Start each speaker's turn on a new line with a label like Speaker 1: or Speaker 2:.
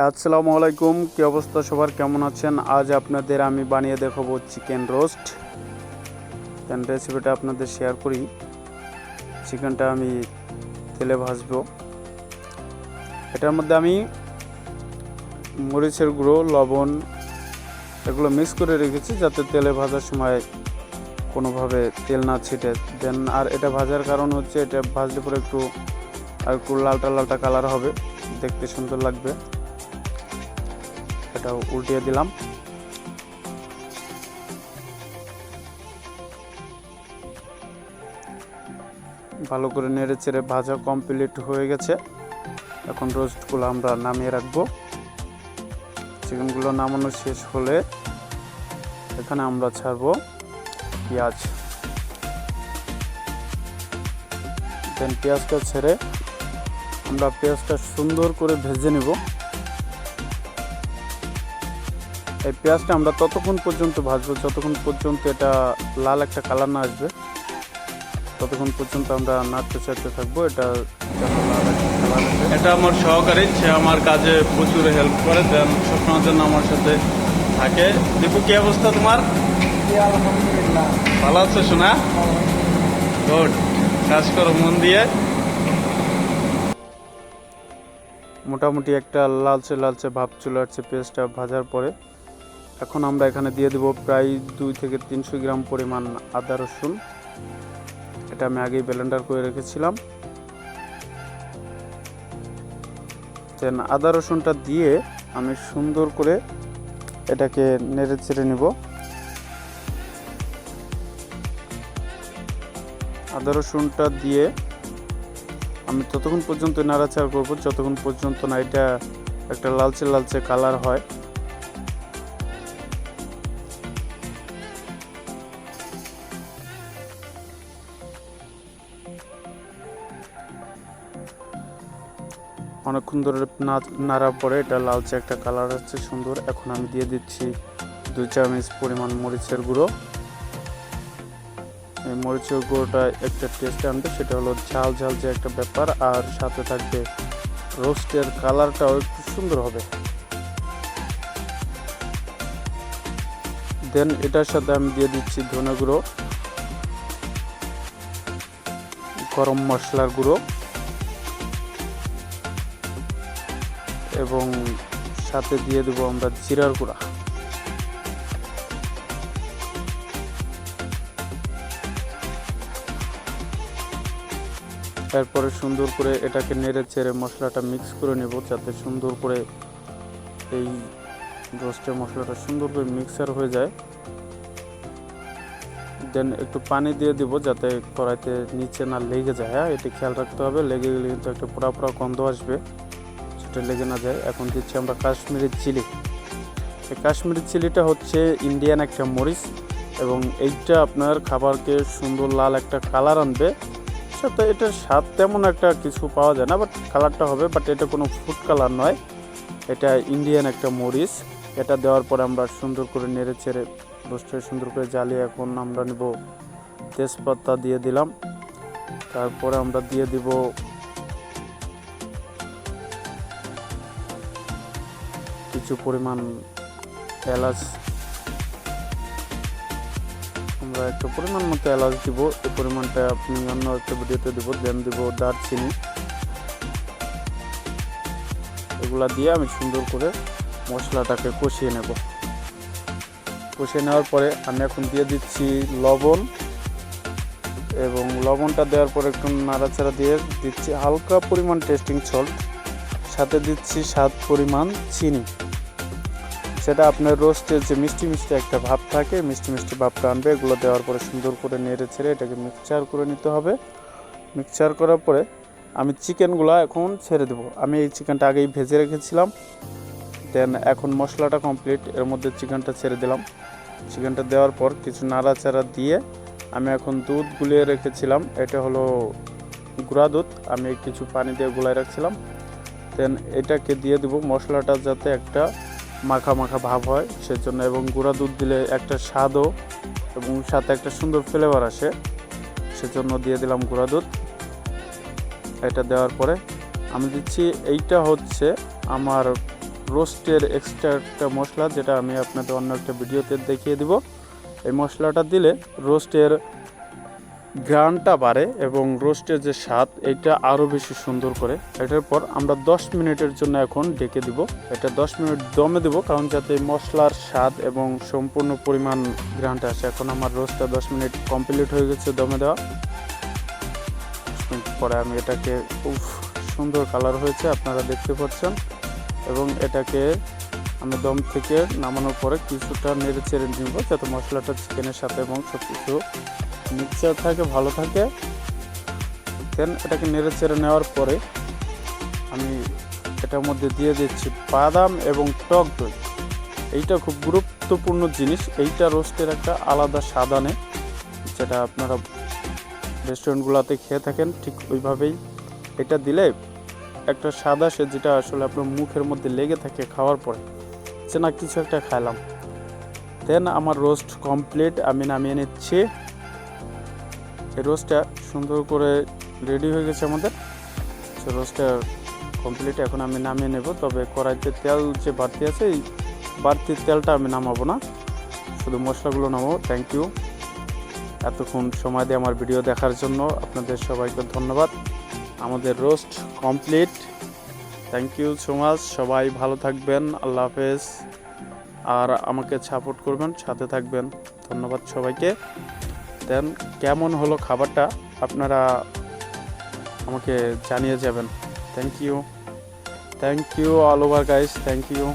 Speaker 1: আসসালামু আলাইকুম, কী অবস্থা সবার? কেমন আছেন? আজ আপনাদের আমি বানিয়ে দেখাবো চিকেন রোস্ট। দেন রেসিপিটা আপনাদের শেয়ার করি। চিকেনটা আমি তেলে ভাজবো। এটার মধ্যে আমি মরিচের গুঁড়ো, লবণ এগুলো মিক্স করে রেখেছি যাতে তেলে ভাজার সময় কোনোভাবে তেল না ছিটে। দেন আর এটা ভাজার কারণ হচ্ছে এটা ভাজলে পরে একটু আর একটু লালটা লালটা কালার হবে। দেখতে সুন্দর লাগবে। এটা উল্টিয়ে দিলাম। ভালো করে নেড়ে চেড়ে ভাজা কমপ্লিট হয়ে গেছে। এখন রোস্টগুলো আমরা নামিয়ে রাখব। চিকেনগুলো নামানো শেষ হলে এখানে আমরা ছাড়বো পেঁয়াজ। পেঁয়াজটা ছেড়ে আমরা পেঁয়াজটা সুন্দর করে ভেজে নেব। এই পেঁয়াজটা আমরা ততক্ষণ পর্যন্ত ভাজবো যতক্ষণ পর্যন্ত এটা লাল একটা কালার না আসবে ততক্ষণ পর্যন্ত আমরা নাড়তে চাড়তে থাকব। এটা
Speaker 2: এটা আমার সহকারী সে আমার কাজে প্রচুর হেল্প করে দেন সবসময়ের জন্য আমার সাথে থাকে। দীপু কি অবস্থা তোমার? ভালো আছো শোনা গুড কাজ করো মন দিয়ে।
Speaker 1: মোটামুটি একটা লালচে লালচে ভাব চলে আসছে পেঁয়াজটা ভাজার পরে। এখন আমরা এখানে দিয়ে দেবো প্রায় দুই থেকে তিনশো গ্রাম পরিমাণ আদা রসুন। এটা আমি আগেই ব্লেন্ডার করে রেখেছিলাম। দেন আদা রসুনটা দিয়ে আমি সুন্দর করে এটাকে নেড়ে চেড়ে নিব। আদা রসুনটা দিয়ে আমি ততক্ষণ পর্যন্ত নাড়াচাড়া করব, যতক্ষণ পর্যন্ত না এটা একটা লালচে লালচে কালার হয়। অনেকক্ষণ ধরে না- নাড়ার পরে এটা লালচে একটা কালার হচ্ছে, সুন্দর। এখন আমি দিয়ে দিচ্ছি দুই চামচ পরিমাণ মরিচের গুঁড়ো। এই মরিচের গুঁড়োটা একটা টেস্ট আনবে, সেটা হলো ঝাল ঝাল যে একটা ব্যাপার, আর সাথে থাকবে রোস্টের কালারটাও একটু সুন্দর হবে। দেন এটার সাথে আমি দিয়ে দিচ্ছি ধনে গুঁড়ো, গরম মশলার গুঁড়ো। এবং সাথে দিয়ে দেবো আমরা জিরার গুঁড়া। তারপরে সুন্দর করে এটাকে নেড়ে চেড়ে মশলাটা মিক্স করে নেব যাতে সুন্দর করে এই রোস্টের মশলাটা সুন্দর করে মিক্সার হয়ে যায়। দেন একটু পানি দিয়ে দিব যাতে কড়াইতে নিচে না লেগে যায়। হ্যাঁ এটি খেয়াল রাখতে হবে। লেগে গেলে কিন্তু একটা পোড়া পোড়া গন্ধ আসবে। সেটা লেগে না যায়। এখন দিচ্ছি আমরা কাশ্মীরি চিলি। এই কাশ্মীরি চিলিটা হচ্ছে ইন্ডিয়ান একটা মরিচ এবং এইটা আপনার খাবারকে সুন্দর লাল একটা কালার আনবে। সাথে এটার স্বাদ তেমন একটা কিছু পাওয়া যায় না বাট কালারটা হবে বাট এটা কোনো ফুড কালার নয়। এটা ইন্ডিয়ান একটা মরিচ। এটা দেওয়ার পরে আমরা সুন্দর করে নেড়ে চেড়ে রোস্টে সুন্দর করে জ্বালিয়ে এখন আমরা নেব তেজপাতা দিয়ে দিলাম। তারপরে আমরা দিয়ে দিব কিছু পরিমাণ এলাচ। আমরা একটু পরিমাণ মতো এলাচ দিব, এই পরিমাণটা আপনি অন্য একটা ভিডিওতে দিব দেন দিব দারচিনি। এগুলা দিয়ে আমি সুন্দর করে মশলাটাকে কষিয়ে নেব। কষিয়ে নেওয়ার পরে আমি এখন দিয়ে দিচ্ছি লবণ, এবং লবণটা দেওয়ার পরে একটু নাড়াচাড়া দিয়ে দিচ্ছি হালকা পরিমাণ টেস্টিং সল্ট। সাথে দিচ্ছি স্বাদ পরিমাণ চিনি। সেটা আপনার রোস্টের যে মিষ্টি মিষ্টি একটা ভাব থাকে, মিষ্টি মিষ্টি ভাবটা আনবে এগুলো দেওয়ার পরে সুন্দর করে নেড়ে ছেড়ে এটাকে মিক্সচার করে নিতে হবে। মিক্সচার করার পরে আমি চিকেনগুলো এখন ছেড়ে দেবো। আমি এই চিকেনটা আগেই ভেজে রেখেছিলাম। দেন এখন মশলাটা কমপ্লিট, এর মধ্যে চিকেনটা ছেড়ে দিলাম। চিকেনটা দেওয়ার পর কিছু নাড়াচাড়া দিয়ে আমি এখন দুধ গুলিয়ে রেখেছিলাম। এটা হলো গুঁড়া দুধ, আমি কিছু পানি দিয়ে গুলাই রাখছিলাম। দেন এটাকে দিয়ে দেবো মশলাটা যাতে একটা মাখা মাখা ভাব হয় সেজন্য এবং গুঁড়া দুধ দিলে একটা স্বাদও এবং সাথে একটা সুন্দর ফ্লেভার আসে, সেজন্য দিয়ে দিলাম গুঁড়া দুধ। এটা দেওয়ার পরে আমি দিচ্ছি এইটা হচ্ছে আমার রোস্টের এক্সট্রা একটা মশলা, যেটা আমি আপনাদের অন্য একটা ভিডিওতে দেখিয়ে দিব। এই মশলাটা দিলে রোস্টের ঘ্রাণটা বাড়ে এবং রোস্টের যে স্বাদ, এটা আরও বেশি সুন্দর করে। এটার পর আমরা 10 মিনিটের জন্য এখন ডেকে দিব। এটা 10 মিনিট দমে দেব, কারণ যাতে মশলার স্বাদ এবং সম্পূর্ণ পরিমাণ ঘ্রাণটা আসে। এখন আমার রোস্টটা 10 মিনিট কমপ্লিট হয়ে গেছে দমে দেওয়া। 10 মিনিট পরে আমি এটাকে খুব সুন্দর কালার হয়েছে, আপনারা দেখতে পাচ্ছেন। এবং এটাকে আমি দম থেকে নামানোর পরে কিছুটা নেড়ে চেড়ে নিব, যাতে মশলাটা চিকেনের সাথে এবং সব কিছু মিক্সচার থাকে, ভালো থাকে। দেন এটাকে নেড়ে চেড়ে নেওয়ার পরে আমি এটার মধ্যে দিয়ে দিচ্ছি বাদাম এবং টক দই। এইটা খুব গুরুত্বপূর্ণ জিনিস। এইটা রোস্টের একটা আলাদা স্বাদ আনে, যেটা আপনারা রেস্টুরেন্টগুলোতে খেয়ে থাকেন, ঠিক ওইভাবেই। এটা দিলে একটা স্বাদ আসে যেটা আসলে আপনার মুখের মধ্যে লেগে থাকে খাওয়ার পরে। যে না, কিছু একটা খাইলাম। দেন আমার রোস্ট কমপ্লিট, আমি নামিয়ে নিচ্ছি। এই রোস্টটা সুন্দর করে রেডি হয়ে গেছে আমাদের। সে রোস্টটা কমপ্লিট এখন আমি নামিয়ে নেব, তবে কড়াইতে তেল যে বাড়তি আছে, এই বাড়তি তেলটা আমি নামাবো না। শুধু মশলাগুলো নামাবো থ্যাংক ইউ এতক্ষণ সময় দিয়ে আমার ভিডিও দেখার জন্য আপনাদের সবাইকে ধন্যবাদ। আমাদের roast complete thank you so much সবাই ভালো থাকবেন, আল্লাহ হাফেজ। আর আমাকে সাপোর্ট করবেন, সাথে থাকবেন। ধন্যবাদ সবাইকে। দেন কেমন হলো খাবারটা আপনারা আমাকে জানিয়ে যাবেন। Thank you thank you all over guys thank you